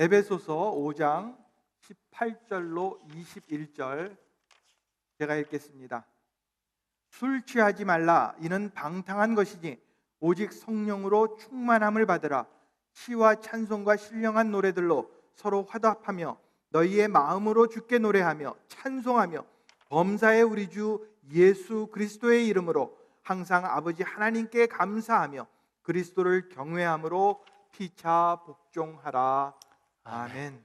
에베소서 5장 18절로 21절 제가 읽겠습니다. 술 취하지 말라. 이는 방탕한 것이니 오직 성령으로 충만함을 받으라. 시와 찬송과 신령한 노래들로 서로 화답하며 너희의 마음으로 주께 노래하며 찬송하며 범사의 우리 주 예수 그리스도의 이름으로 항상 아버지 하나님께 감사하며 그리스도를 경외함으로 피차 복종하라 아멘.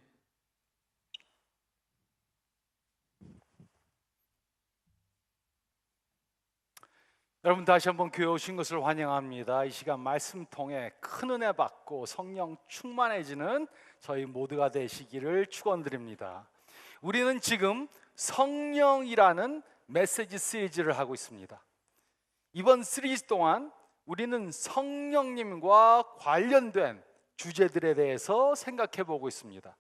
여러분 다시 한번 교회 오신 것을 환영합니다. 이 시간 말씀 통해 큰 은혜 받고 성령 충만해지는 저희 모두가 되시기를 축원드립니다. 우리는 지금 성령이라는 메시지 시리즈를 하고 있습니다. 이번 시리즈 동안 우리는 성령님과 관련된 주제들에 대해서 생각해 보고 있습니다.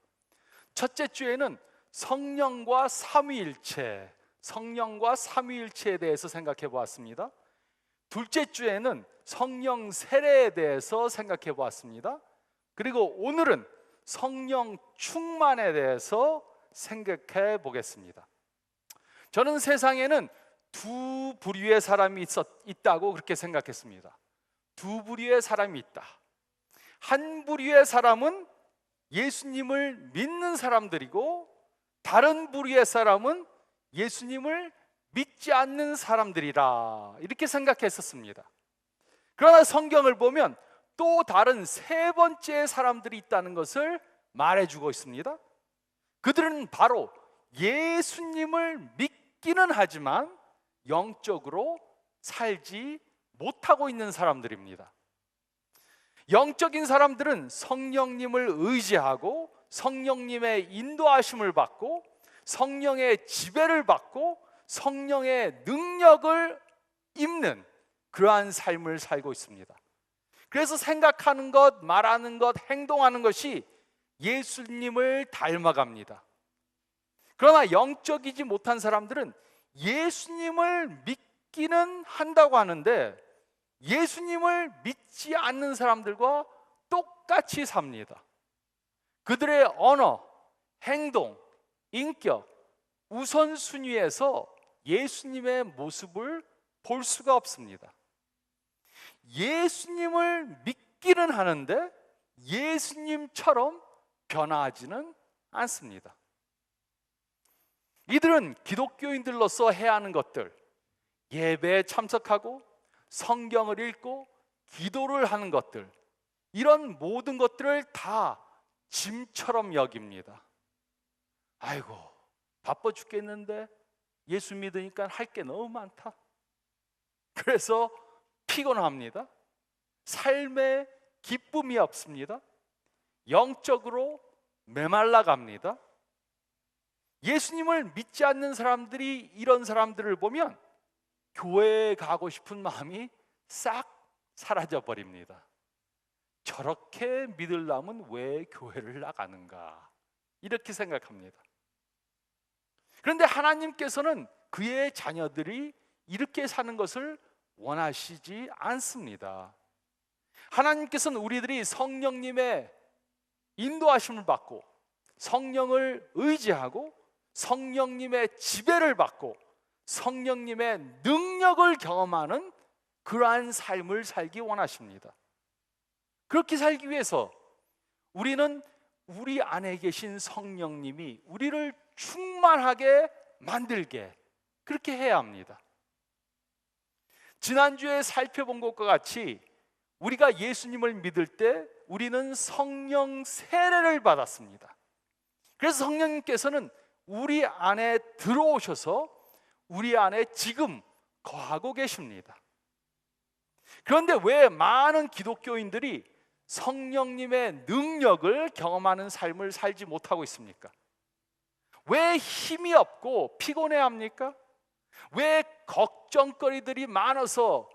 첫째 주에는 성령과 삼위일체, 성령과 삼위일체에 대해서 생각해 보았습니다. 둘째 주에는 성령 세례에 대해서 생각해 보았습니다. 그리고 오늘은 성령 충만에 대해서 생각해 보겠습니다. 저는 세상에는 두 부류의 사람이 있었, 있다고 그렇게 생각했습니다. 두 부류의 사람이 있다. 한 부류의 사람은 예수님을 믿는 사람들이고 다른 부류의 사람은 예수님을 믿지 않는 사람들이라 이렇게 생각했었습니다. 그러나 성경을 보면 또 다른 세 번째 사람들이 있다는 것을 말해주고 있습니다. 그들은 바로 예수님을 믿기는 하지만 영적으로 살지 못하고 있는 사람들입니다. 영적인 사람들은 성령님을 의지하고 성령님의 인도하심을 받고 성령의 지배를 받고 성령의 능력을 입는 그러한 삶을 살고 있습니다. 그래서 생각하는 것, 말하는 것, 행동하는 것이 예수님을 닮아갑니다. 그러나 영적이지 못한 사람들은 예수님을 믿기는 한다고 하는데 예수님을 믿지 않는 사람들과 똑같이 삽니다. 그들의 언어, 행동, 인격, 우선순위에서 예수님의 모습을 볼 수가 없습니다. 예수님을 믿기는 하는데 예수님처럼 변화하지는 않습니다. 이들은 기독교인들로서 해야 하는 것들, 예배에 참석하고 성경을 읽고 기도를 하는 것들, 이런 모든 것들을 다 짐처럼 여깁니다. 아이고, 바빠 죽겠는데 예수 믿으니까 할 게 너무 많다. 그래서 피곤합니다. 삶에 기쁨이 없습니다. 영적으로 메말라 갑니다. 예수님을 믿지 않는 사람들이 이런 사람들을 보면 교회에 가고 싶은 마음이 싹 사라져 버립니다. 저렇게 믿으려면 왜 교회를 나가는가? 이렇게 생각합니다. 그런데 하나님께서는 그의 자녀들이 이렇게 사는 것을 원하시지 않습니다. 하나님께서는 우리들이 성령님의 인도하심을 받고 성령을 의지하고 성령님의 지배를 받고 성령님의 능력을 경험하는 그러한 삶을 살기 원하십니다. 그렇게 살기 위해서 우리는 우리 안에 계신 성령님이 우리를 충만하게 만들게 그렇게 해야 합니다. 지난주에 살펴본 것과 같이 우리가 예수님을 믿을 때 우리는 성령 세례를 받았습니다. 그래서 성령님께서는 우리 안에 들어오셔서 우리 안에 지금 거하고 계십니다. 그런데 왜 많은 기독교인들이 성령님의 능력을 경험하는 삶을 살지 못하고 있습니까? 왜 힘이 없고 피곤해 합니까? 왜 걱정거리들이 많아서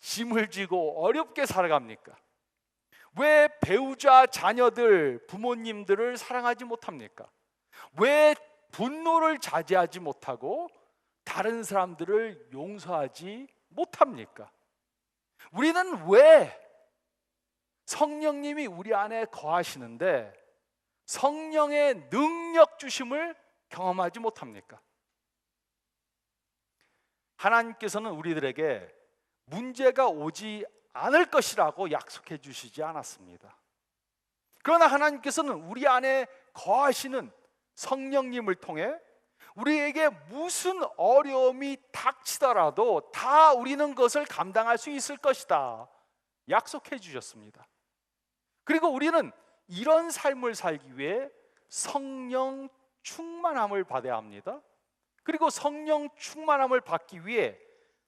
짐을 지고 어렵게 살아갑니까? 왜 배우자, 자녀들, 부모님들을 사랑하지 못합니까? 왜 분노를 자제하지 못하고 다른 사람들을 용서하지 못합니까? 우리는 왜 성령님이 우리 안에 거하시는데 성령의 능력 주심을 경험하지 못합니까? 하나님께서는 우리들에게 문제가 오지 않을 것이라고 약속해 주시지 않았습니다. 그러나 하나님께서는 우리 안에 거하시는 성령님을 통해 우리에게 무슨 어려움이 닥치더라도 다 우리는 그것을 감당할 수 있을 것이다. 약속해 주셨습니다. 그리고 우리는 이런 삶을 살기 위해 성령 충만함을 받아야 합니다. 그리고 성령 충만함을 받기 위해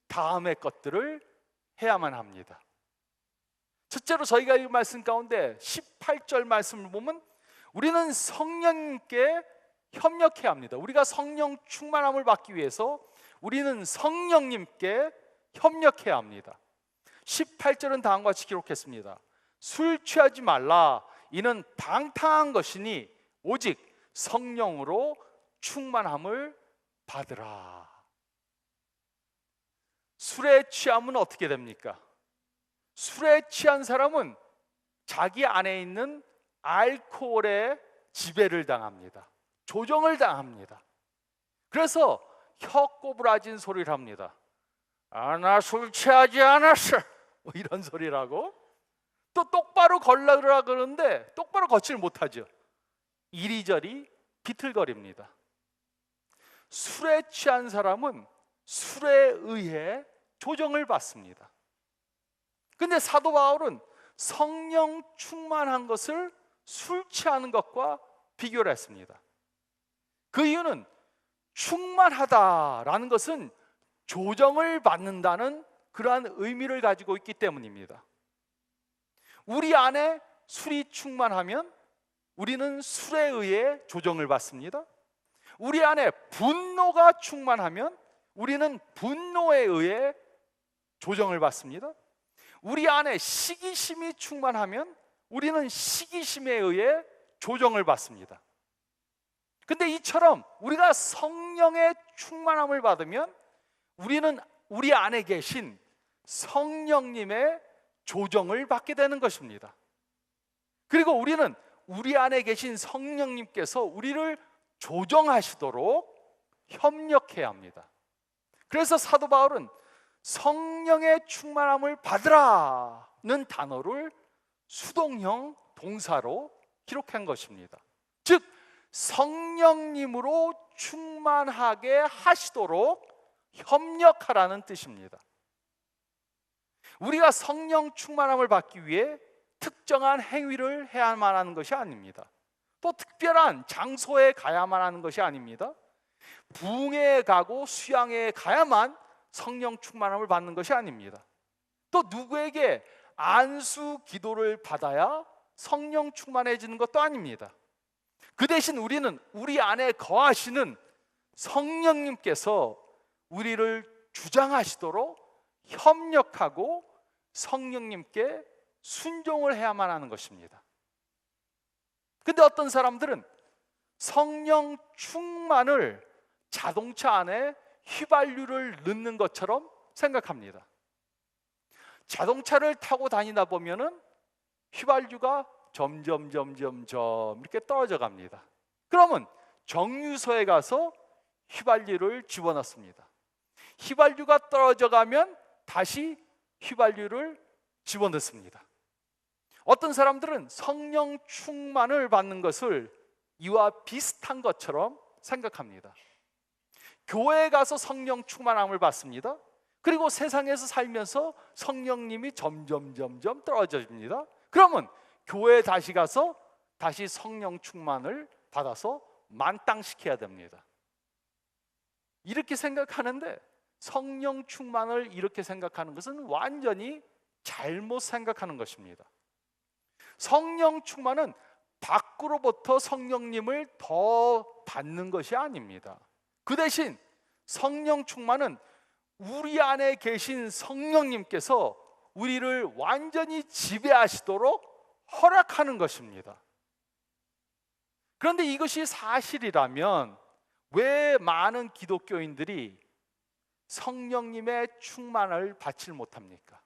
다음의 것들을 해야만 합니다. 첫째로 저희가 이 말씀 가운데 18절 말씀을 보면 우리는 성령님께 협력해야 합니다. 우리가 성령 충만함을 받기 위해서 우리는 성령님께 협력해야 합니다. 18절은 다음과 같이 기록했습니다. 술 취하지 말라. 이는 방탕한 것이니 오직 성령으로 충만함을 받으라. 술에 취하면 어떻게 됩니까? 술에 취한 사람은 자기 안에 있는 알코올에 지배를 당합니다. 조정을 당합니다. 그래서 혀 꼬부라진 소리를 합니다. 아, 나 술 취하지 않았어. 뭐 이런 소리라고. 또 똑바로 걸라그라 그러는데 똑바로 걷지를 못하죠. 이리저리 비틀거립니다. 술에 취한 사람은 술에 의해 조정을 받습니다. 근데 사도 바울은 성령 충만한 것을 술 취하는 것과 비교를 했습니다. 그 이유는 충만하다라는 것은 조정을 받는다는 그러한 의미를 가지고 있기 때문입니다. 우리 안에 술이 충만하면 우리는 술에 의해 조정을 받습니다. 우리 안에 분노가 충만하면 우리는 분노에 의해 조정을 받습니다. 우리 안에 시기심이 충만하면 우리는 시기심에 의해 조정을 받습니다. 근데 이처럼 우리가 성령의 충만함을 받으면 우리는 우리 안에 계신 성령님의 조정을 받게 되는 것입니다. 그리고 우리는 우리 안에 계신 성령님께서 우리를 조정하시도록 협력해야 합니다. 그래서 사도 바울은 성령의 충만함을 받으라는 단어를 수동형 동사로 기록한 것입니다. 즉 성령님으로 충만하게 하시도록 협력하라는 뜻입니다. 우리가 성령 충만함을 받기 위해 특정한 행위를 해야만 하는 것이 아닙니다. 또 특별한 장소에 가야만 하는 것이 아닙니다. 부흥에 가고 수양에 가야만 성령 충만함을 받는 것이 아닙니다. 또 누구에게 안수 기도를 받아야 성령 충만해지는 것도 아닙니다. 그 대신 우리는 우리 안에 거하시는 성령님께서 우리를 주장하시도록 협력하고 성령님께 순종을 해야만 하는 것입니다. 근데 어떤 사람들은 성령 충만을 자동차 안에 휘발유를 넣는 것처럼 생각합니다. 자동차를 타고 다니다 보면은 휘발유가 점점 점점 점 이렇게 떨어져 갑니다. 그러면 정유소에 가서 휘발유를 집어넣습니다. 휘발유가 떨어져 가면 다시 휘발유를 집어넣습니다. 어떤 사람들은 성령 충만을 받는 것을 이와 비슷한 것처럼 생각합니다. 교회에 가서 성령 충만함을 받습니다. 그리고 세상에서 살면서 성령님이 점점 점점 떨어집니다. 그러면 교회에 다시 가서 다시 성령 충만을 받아서 만땅시켜야 됩니다. 이렇게 생각하는데 성령 충만을 이렇게 생각하는 것은 완전히 잘못 생각하는 것입니다. 성령 충만은 밖으로부터 성령님을 더 받는 것이 아닙니다. 그 대신 성령 충만은 우리 안에 계신 성령님께서 우리를 완전히 지배하시도록 허락하는 것입니다. 그런데 이것이 사실이라면 왜 많은 기독교인들이 성령님의 충만을 받지 못합니까?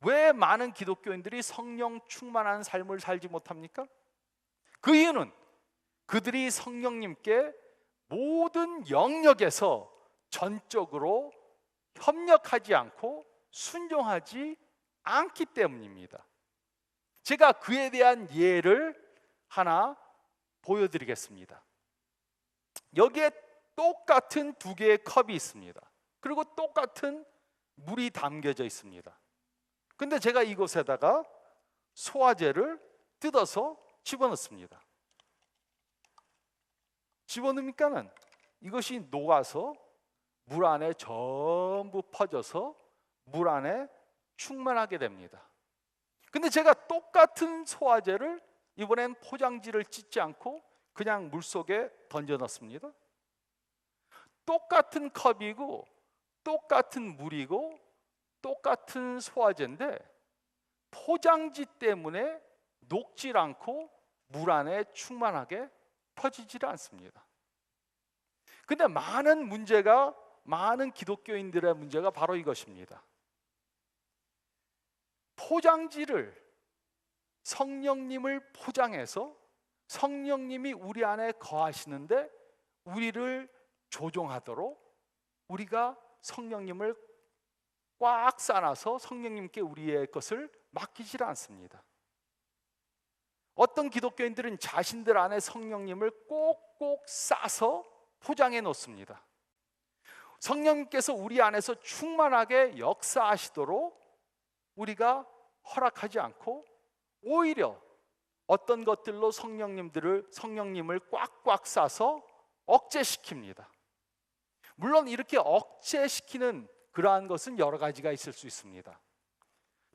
왜 많은 기독교인들이 성령 충만한 삶을 살지 못합니까? 그 이유는 그들이 성령님께 모든 영역에서 전적으로 협력하지 않고 순종하지 않기 때문입니다. 제가 그에 대한 예를 하나 보여드리겠습니다. 여기에 똑같은 두 개의 컵이 있습니다. 그리고 똑같은 물이 담겨져 있습니다. 근데 제가 이곳에다가 소화제를 뜯어서 집어넣습니다. 집어넣으니까는 이것이 녹아서 물 안에 전부 퍼져서 물 안에 충만하게 됩니다. 근데 제가 똑같은 소화제를 이번엔 포장지를 찢지 않고 그냥 물 속에 던져 넣습니다. 똑같은 컵이고 똑같은 물이고 똑같은 소화제인데 포장지 때문에 녹질 않고 물 안에 충만하게 퍼지질 않습니다. 근데 많은 문제가 많은 기독교인들의 문제가 바로 이것입니다. 포장지를 성령님을 포장해서 성령님이 우리 안에 거하시는데 우리를 조종하도록 우리가 성령님을 꽉 싸놔서 성령님께 우리의 것을 맡기질 않습니다. 어떤 기독교인들은 자신들 안에 성령님을 꼭꼭 싸서 포장해 놓습니다. 성령님께서 우리 안에서 충만하게 역사하시도록 우리가 허락하지 않고 오히려 어떤 것들로 성령님들을 성령님을 꽉꽉 싸서 억제시킵니다. 물론 이렇게 억제시키는 그러한 것은 여러 가지가 있을 수 있습니다.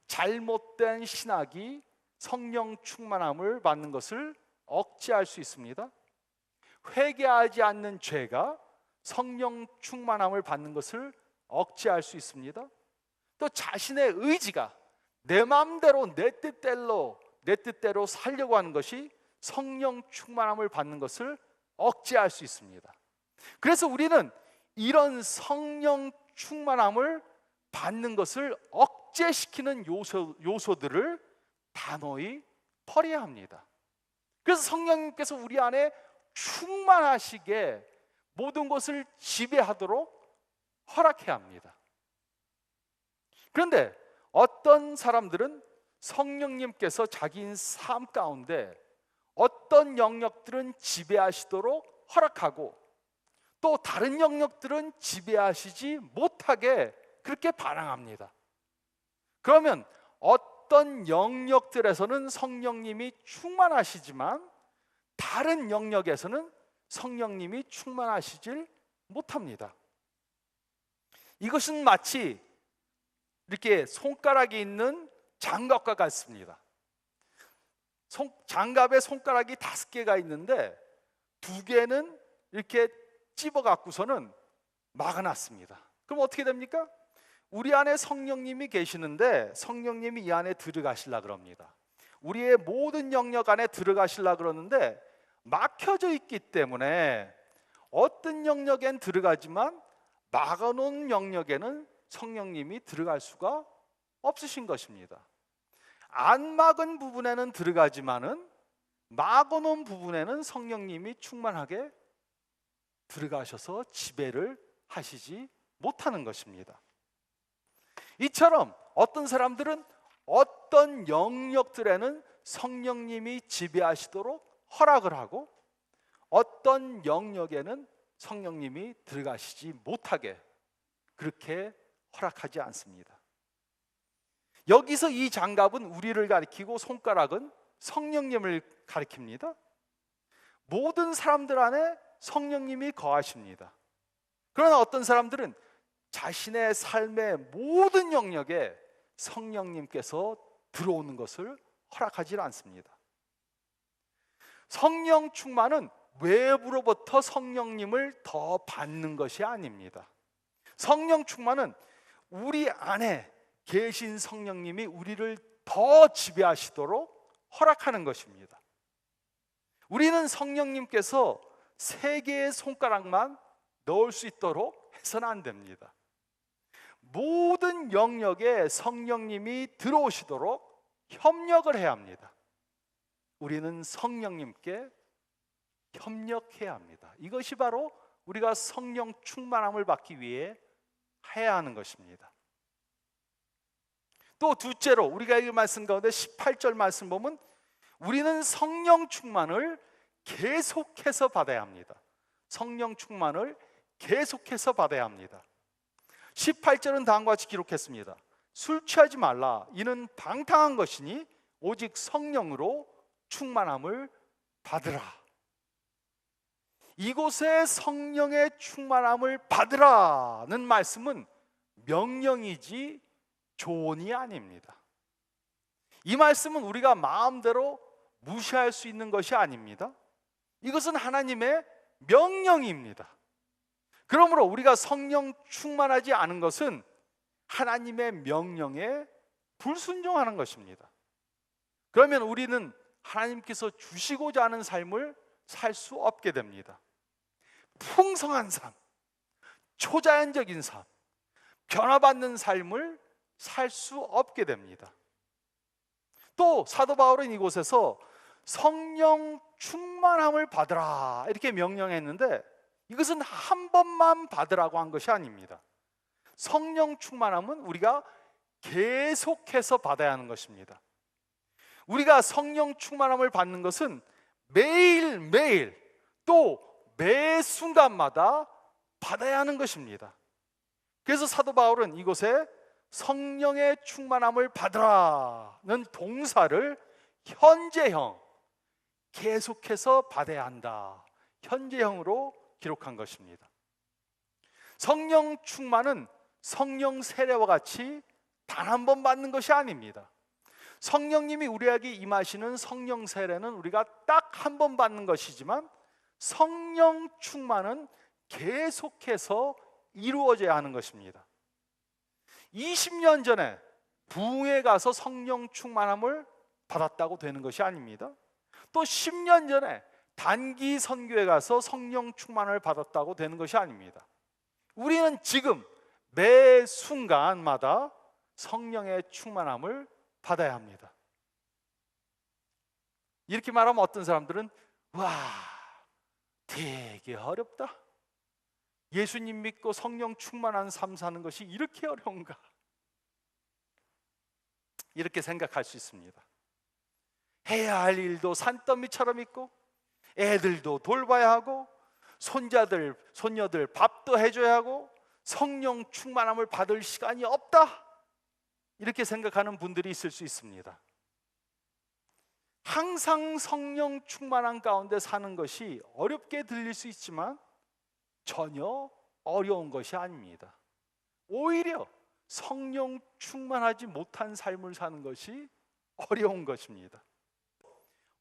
잘못된 신학이 성령 충만함을 받는 것을 억제할 수 있습니다. 회개하지 않는 죄가 성령 충만함을 받는 것을 억제할 수 있습니다. 또 자신의 의지가 내 마음대로 내 뜻대로 내 뜻대로 살려고 하는 것이 성령 충만함을 받는 것을 억제할 수 있습니다. 그래서 우리는 이런 성령 충만함을 받는 것을 억제시키는 요소, 요소들을 단호히 버려야 합니다. 그래서 성령님께서 우리 안에 충만하시게 모든 것을 지배하도록 허락해야 합니다. 그런데 어떤 사람들은 성령님께서 자기인 삶 가운데 어떤 영역들은 지배하시도록 허락하고 또 다른 영역들은 지배하시지 못하게 그렇게 반항합니다. 그러면 어떤 영역들에서는 성령님이 충만하시지만 다른 영역에서는 성령님이 충만하시질 못합니다. 이것은 마치 이렇게 손가락이 있는 장갑과 같습니다. 손, 장갑에 손가락이 다섯 개가 있는데 두 개는 이렇게 찝어 갖고서는 막아놨습니다. 그럼 어떻게 됩니까? 우리 안에 성령님이 계시는데 성령님이 이 안에 들어가실라 그럽니다. 우리의 모든 영역 안에 들어가실라 그러는데 막혀져 있기 때문에 어떤 영역엔 들어가지만 막아놓은 영역에는 성령님이 들어갈 수가 없으신 것입니다. 안 막은 부분에는 들어가지만은 막아놓은 부분에는 성령님이 충만하게 들어가셔서 지배를 하시지 못하는 것입니다. 이처럼 어떤 사람들은 어떤 영역들에는 성령님이 지배하시도록 허락을 하고 어떤 영역에는 성령님이 들어가시지 못하게 그렇게 허락하지 않습니다. 여기서 이 장갑은 우리를 가리키고 손가락은 성령님을 가리킵니다. 모든 사람들 안에 성령님이 거하십니다. 그러나 어떤 사람들은 자신의 삶의 모든 영역에 성령님께서 들어오는 것을 허락하지 않습니다. 성령 충만은 외부로부터 성령님을 더 받는 것이 아닙니다. 성령 충만은 우리 안에 계신 성령님이 우리를 더 지배하시도록 허락하는 것입니다. 우리는 성령님께서 세 개의 손가락만 넣을 수 있도록 해서는 안 됩니다. 모든 영역에 성령님이 들어오시도록 협력을 해야 합니다. 우리는 성령님께 협력해야 합니다. 이것이 바로 우리가 성령 충만함을 받기 위해 해야 하는 것입니다. 또 둘째로 우리가 이 말씀 가운데 18절 말씀 보면 우리는 성령 충만을 계속해서 받아야 합니다. 성령 충만을 계속해서 받아야 합니다. 18절은 다음과 같이 기록했습니다. 술 취하지 말라. 이는 방탕한 것이니 오직 성령으로 충만함을 받으라. 이곳에 성령의 충만함을 받으라는 말씀은 명령이지 조언이 아닙니다. 이 말씀은 우리가 마음대로 무시할 수 있는 것이 아닙니다. 이것은 하나님의 명령입니다. 그러므로 우리가 성령 충만하지 않은 것은 하나님의 명령에 불순종하는 것입니다. 그러면 우리는 하나님께서 주시고자 하는 삶을 살 수 없게 됩니다. 풍성한 삶, 초자연적인 삶, 변화받는 삶을 살 수 없게 됩니다. 또 사도 바울은 이곳에서 성령 충만함을 받으라 이렇게 명령했는데 이것은 한 번만 받으라고 한 것이 아닙니다. 성령 충만함은 우리가 계속해서 받아야 하는 것입니다. 우리가 성령 충만함을 받는 것은 매일매일 또 매 순간마다 받아야 하는 것입니다. 그래서 사도 바울은 이곳에 성령의 충만함을 받으라는 동사를 현재형 계속해서 받아야 한다. 현재형으로 기록한 것입니다. 성령 충만은 성령 세례와 같이 단 한 번 받는 것이 아닙니다. 성령님이 우리에게 임하시는 성령 세례는 우리가 딱 한 번 받는 것이지만 성령 충만은 계속해서 이루어져야 하는 것입니다. 20년 전에 부흥에 가서 성령 충만함을 받았다고 되는 것이 아닙니다. 또 10년 전에 단기 선교에 가서 성령 충만을 받았다고 되는 것이 아닙니다. 우리는 지금 매 순간마다 성령의 충만함을 받아야 합니다. 이렇게 말하면 어떤 사람들은 와, 되게 어렵다. 예수님 믿고 성령 충만한 삶 사는 것이 이렇게 어려운가? 이렇게 생각할 수 있습니다. 해야 할 일도 산더미처럼 있고 애들도 돌봐야 하고 손자들, 손녀들 밥도 해줘야 하고 성령 충만함을 받을 시간이 없다. 이렇게 생각하는 분들이 있을 수 있습니다. 항상 성령 충만한 가운데 사는 것이 어렵게 들릴 수 있지만 전혀 어려운 것이 아닙니다. 오히려 성령 충만하지 못한 삶을 사는 것이 어려운 것입니다.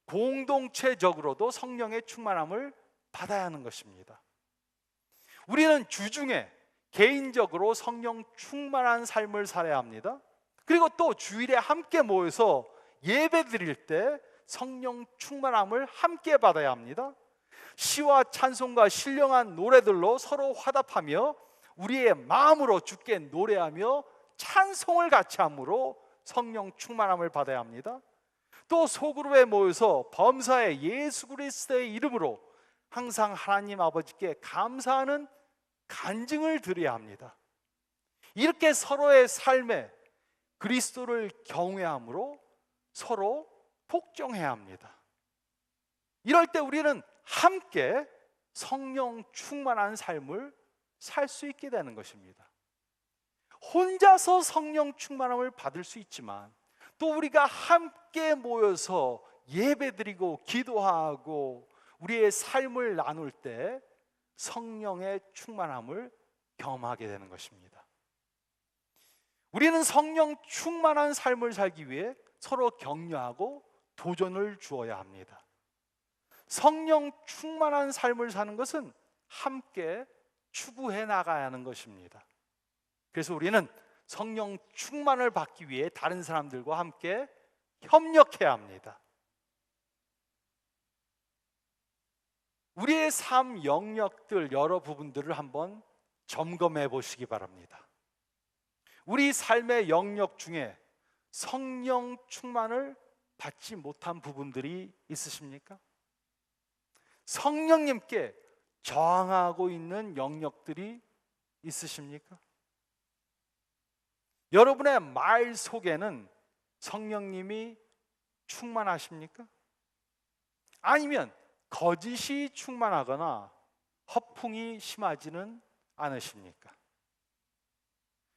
공동체적으로도 성령의 충만함을 받아야 하는 것입니다. 우리는 주중에 개인적으로 성령 충만한 삶을 살아야 합니다. 그리고 또 주일에 함께 모여서 예배 드릴 때 성령 충만함을 함께 받아야 합니다. 시와 찬송과 신령한 노래들로 서로 화답하며 우리의 마음으로 주께 노래하며 찬송을 같이 함으로 성령 충만함을 받아야 합니다. 또 소그룹에 모여서 범사의 예수 그리스도의 이름으로 항상 하나님 아버지께 감사하는 간증을 드려야 합니다. 이렇게 서로의 삶에 그리스도를 경외함으로 서로 복종해야 합니다. 이럴 때 우리는 함께 성령 충만한 삶을 살 수 있게 되는 것입니다. 혼자서 성령 충만함을 받을 수 있지만 또 우리가 함께 모여서 예배드리고 기도하고 우리의 삶을 나눌 때 성령의 충만함을 경험하게 되는 것입니다. 우리는 성령 충만한 삶을 살기 위해 서로 격려하고 도전을 주어야 합니다. 성령 충만한 삶을 사는 것은 함께 추구해 나가야 하는 것입니다. 그래서 우리는 성령 충만을 받기 위해 다른 사람들과 함께 협력해야 합니다. 우리의 삶 영역들 여러 부분들을 한번 점검해 보시기 바랍니다. 우리 삶의 영역 중에 성령 충만을 받지 못한 부분들이 있으십니까? 성령님께 저항하고 있는 영역들이 있으십니까? 여러분의 말 속에는 성령님이 충만하십니까? 아니면 거짓이 충만하거나 허풍이 심하지는 않으십니까?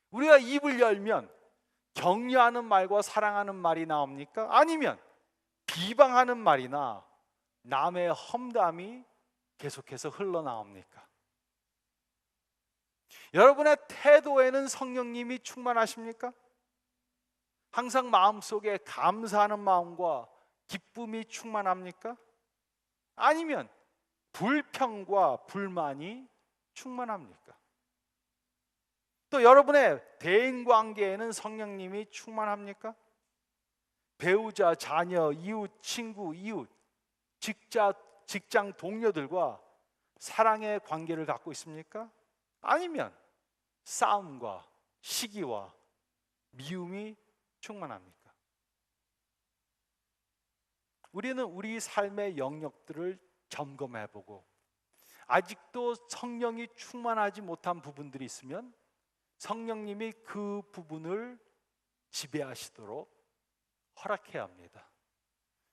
우리가 입을 열면 격려하는 말과 사랑하는 말이 나옵니까? 아니면 비방하는 말이나 남의 험담이 계속해서 흘러나옵니까? 여러분의 태도에는 성령님이 충만하십니까? 항상 마음속에 감사하는 마음과 기쁨이 충만합니까? 아니면 불평과 불만이 충만합니까? 또 여러분의 대인 관계에는 성령님이 충만합니까? 배우자, 자녀, 이웃, 친구, 이웃, 직자, 직장 동료들과 사랑의 관계를 갖고 있습니까? 아니면 싸움과 시기와 미움이 충만합니까? 우리는 우리 삶의 영역들을 점검해 보고 아직도 성령이 충만하지 못한 부분들이 있으면 성령님이 그 부분을 지배하시도록 허락해야 합니다.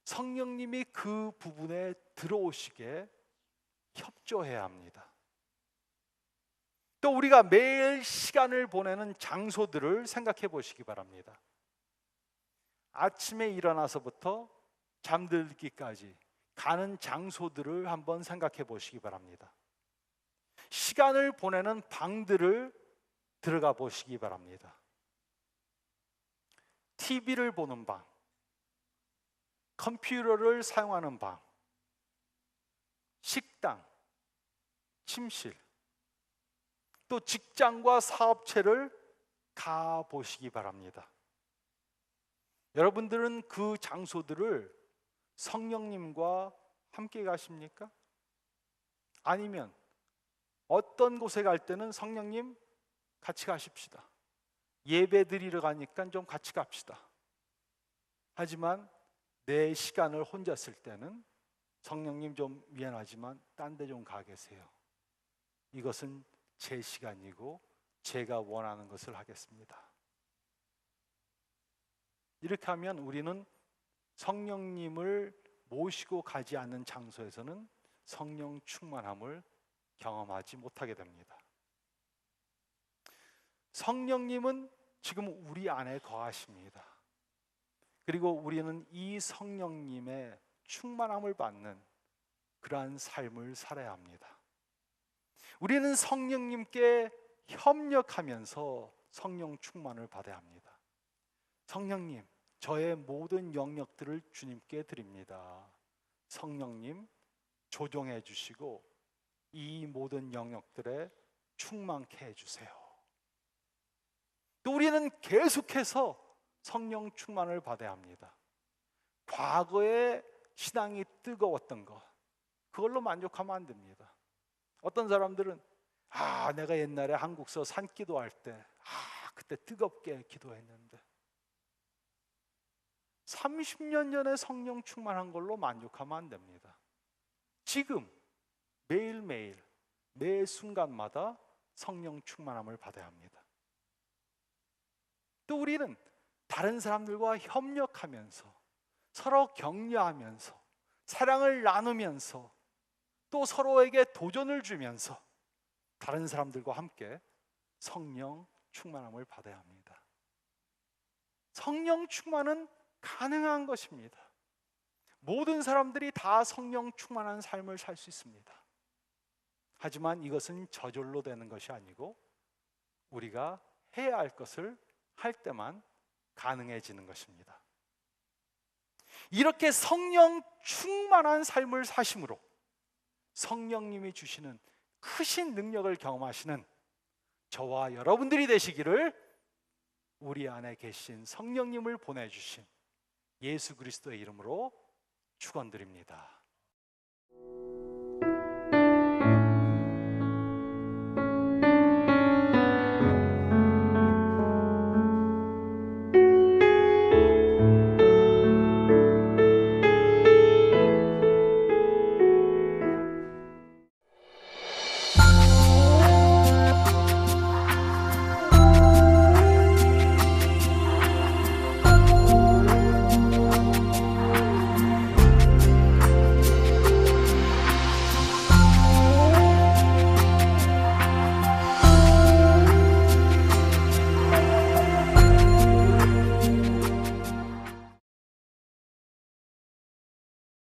성령님이 그 부분에 들어오시게 협조해야 합니다. 또 우리가 매일 시간을 보내는 장소들을 생각해 보시기 바랍니다. 아침에 일어나서부터 잠들기까지 가는 장소들을 한번 생각해 보시기 바랍니다. 시간을 보내는 방들을 들어가 보시기 바랍니다. TV를 보는 방, 컴퓨터를 사용하는 방, 식당, 침실, 또 직장과 사업체를 가 보시기 바랍니다. 여러분들은 그 장소들을 성령님과 함께 가십니까? 아니면 어떤 곳에 갈 때는 성령님 같이 가십시다. 예배 드리러 가니까 좀 같이 갑시다. 하지만 내 시간을 혼자 쓸 때는 성령님 좀 미안하지만 딴 데 좀 가 계세요. 이것은 제 시간이고 제가 원하는 것을 하겠습니다. 이렇게 하면 우리는 성령님을 모시고 가지 않는 장소에서는 성령 충만함을 경험하지 못하게 됩니다. 성령님은 지금 우리 안에 거하십니다. 그리고 우리는 이 성령님의 충만함을 받는 그러한 삶을 살아야 합니다. 우리는 성령님께 협력하면서 성령 충만을 받아야 합니다. 성령님, 저의 모든 영역들을 주님께 드립니다. 성령님, 조종해 주시고 이 모든 영역들에 충만케 해 주세요. 또 우리는 계속해서 성령 충만을 받아야 합니다. 과거에 신앙이 뜨거웠던 것, 그걸로 만족하면 안 됩니다. 어떤 사람들은 아, 내가 옛날에 한국서 산기도 할 때, 아, 그때 뜨겁게 기도했는데 30년 전에 성령 충만한 걸로 만족하면 안 됩니다. 지금 매일매일 매 순간마다 성령 충만함을 받아야 합니다. 또 우리는 다른 사람들과 협력하면서 서로 격려하면서 사랑을 나누면서 또 서로에게 도전을 주면서 다른 사람들과 함께 성령 충만함을 받아야 합니다. 성령 충만은 가능한 것입니다. 모든 사람들이 다 성령 충만한 삶을 살 수 있습니다. 하지만 이것은 저절로 되는 것이 아니고 우리가 해야 할 것을 할 때만 가능해지는 것입니다. 이렇게 성령 충만한 삶을 사심으로 성령님이 주시는 크신 능력을 경험하시는 저와 여러분들이 되시기를 우리 안에 계신 성령님을 보내주신 예수 그리스도의 이름으로 축원드립니다.